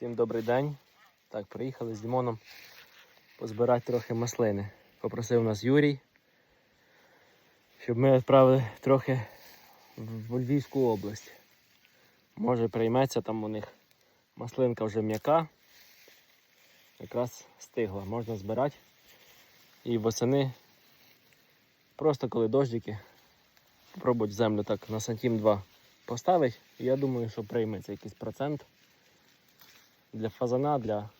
Всім добрий день. Так, приїхали з Дімоном позбирати трохи маслини. Попросив нас Юрій, щоб ми відправили трохи в Львівську область. Може прийметься там у них маслинка вже м'яка. Якраз стигла, можна збирати. І восени, просто коли дождики, попробують землю так на сантім 2 поставити. І я думаю, що прийметься якийсь процент для фазана, для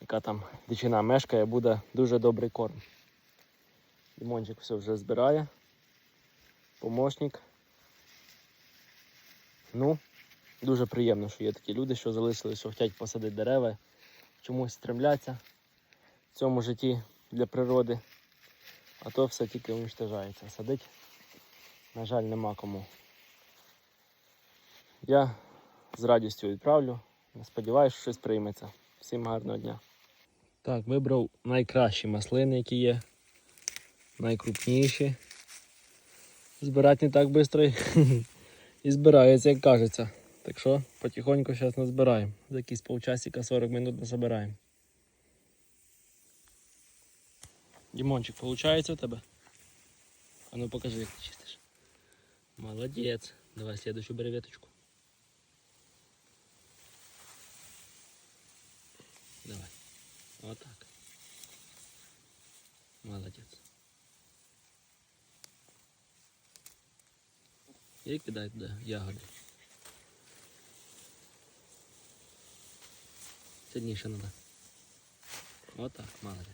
яка там дичина мешкає, буде дуже добрий корм. Лімончик все вже збирає. Помощник. Ну, дуже приємно, що є такі люди, що залишили, що хочуть посадити дерева, чомусь стремляться в цьому житті для природи. А то все тільки уничтожається. Садить, на жаль, нема кому. Я з радістю відправлю. Сподіваюсь, що щось прийметься. Всім гарного дня. Так, вибрав найкращі маслини, які є. Найкрупніші. Збирати не так швидко і збираються, як кажеться. Так що потихоньку зараз назбираємо. За якісь полчасика 40 минут насобираємо. Дімончик, виходить у тебе? А ну покажи, як ти чистиш. Молодець. Давай следующую бери Давай. Вот так. Молодец. И кидай туда ягоды. Сильніше надо. Вот так, молодец.